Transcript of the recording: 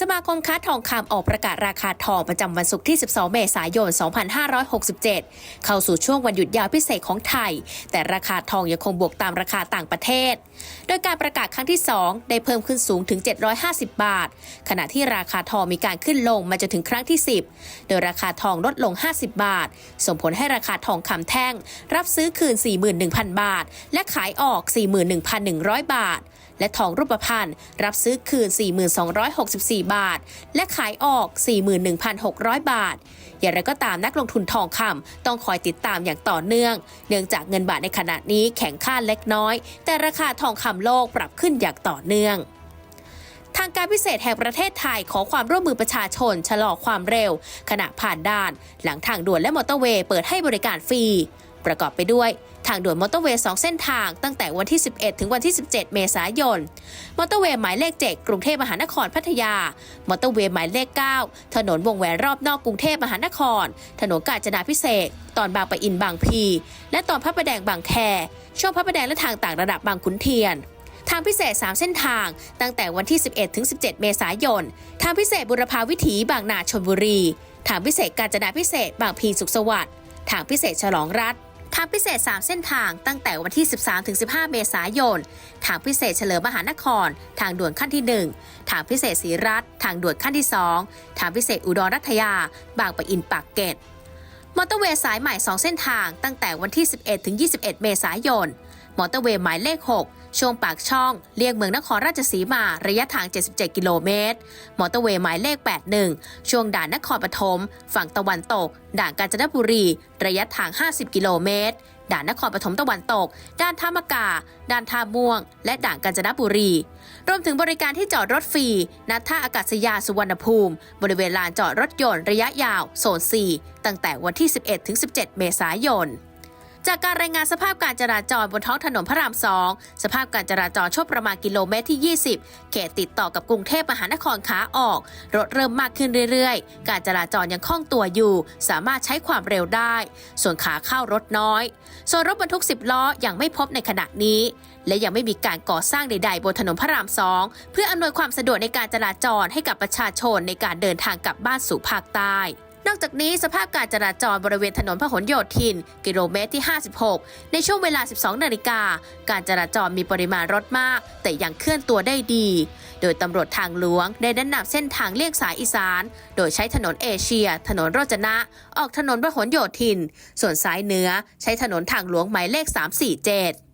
สมาคมค้าทองคำออกประกาศราคาทองประจำวันศุกร์ที่ 12 เมษายน 2567 เข้าสู่ช่วงวันหยุดยาวพิเศษของไทย แต่ราคาทองยังคงบวกตามราคาต่างประเทศ โดยการประกาศครั้งที่ 2 ได้เพิ่มขึ้นสูงถึง 750 บาท ขณะที่ราคาทองมีการขึ้นลงมาจนถึงครั้งที่ 10 โดยราคาทองลดลง 50 บาท ส่งผลให้ราคาทองคำแท่ง รับซื้อคืน 41,000 บาท และขายออก 41,100 บาท และทองรูปพรรณรับซื้อคืน 4,264 บาท และขายออก 41,600 บาท อย่างไรก็ตามนักลงทุนทองคำต้องคอยติดตามอย่างต่อเนื่อง เนื่องจากเงินบาทในขณะนี้แข็งค่าเล็กน้อย แต่ราคาทองคำโลกปรับขึ้นอย่างต่อเนื่องทางการพิเศษแห่งประเทศไทยขอความร่วมมือประชาชน ชะลอความเร็ว ขณะผ่านด่าน หลังทางด่วนและมอเตอร์เวย์เปิดให้บริการฟรี ประกอบไปด้วย ทางด่วนมอเตอร์เวย์ 2 เส้นทาง ตั้งแต่วันที่ 11 ถึงวันที่ 17 เมษายน มอเตอร์เวย์หมายเลข 7 กรุงเทพมหานครพัทยา มอเตอร์เวย์หมายเลข 9 ถนนวงแหวนรอบนอกกรุงเทพมหานคร ถนนกาญจนาพิเศษ ตอนบางปะอินบางพี และตอนพระประแดงบางแค ช่วงพระประแดงและทางต่างระดับบางขุนเทียนทางพิเศษ 3 เส้นทาง ตั้งแต่วันที่ 11 ถึง 17 เมษายน ทางพิเศษบุรพาวิถีบางนาชนบุรี ทางพิเศษกาญจนาพิเศษบางพีสุขสวัสดิ์ ทางพิเศษฉลองรัฐ ทางพิเศษ 3 เส้นทางตั้งแต่วันที่ 13-15 เมษายน ทางพิเศษเฉลิมมหานคร ทางด่วนขั้นที่ 1 ทางพิเศษศรีรัตทางด่วนขั้นที่ 2 ทางพิเศษอุดรรัตยา บางปะอินปากเกร็ดมอเตอร์เวย์สายใหม่ 2 เส้นทางตั้งแต่วันที่ 11-21 เมษายน มอเตอร์เวย์หมายเลข 6 ช่วงปากช่องเลี่ยงเมืองนครราชสีมา ระยะทาง 77 กิโลเมตร มอเตอร์เวย์หมายเลข 81 ช่วงด่านนครปฐมฝั่งตะวันตก ด่านกาญจนบุรี ระยะทาง 50 กิโลเมตร ด่านนครปฐมตะวันตก ด้านท่ามะกา ด้านท่าม่วง และด่านกาญจนบุรี รวมถึงบริการที่จอดรถฟรีณท่าอากาศยานสุวรรณภูมิ บริเวณลานจอดรถยนต์ระยะยาวโซน 4 ตั้งแต่วันที่ 11-17 เมษายน จากการรายงานสภาพการจราจรบนท้องถนนพระราม2สภาพการจราจรช่วงประมาณกิโลเมตรที่ 20 เขตติดต่อกับกรุงเทพมหานครขาออก รถเริ่มมากขึ้นเรื่อยๆ การจราจรยังคล่องตัวอยู่ สามารถใช้ความเร็วได้ ส่วนขาเข้ารถน้อย ส่วนรถบรรทุก 10 ล้อยังไม่พบในขณะนี้ และยังไม่มีการก่อสร้างใดๆบนถนนพระราม2เพื่ออำนวยความสะดวกในการจราจรให้กับประชาชนในการเดินทางกลับบ้านสู่ภาคใต้ อกจากนี้สภาพการจราจรบริเวณถนนพหลโยธิน กิโลเมตรที่ 56 ในช่วงเวลา 12 นาฬิกา การจราจรมีปริมาณรถมาก แต่ยังเคลื่อนตัวได้ดี โดยตำรวจทางหลวงได้แนะนำเส้นทางเลี่ยงสายอีสาน โดยใช้ถนนเอเชีย ถนนโรจนะ ออกถนนพหลโยธิน ส่วนสายเหนือใช้ถนนทางหลวงหมายเลข 347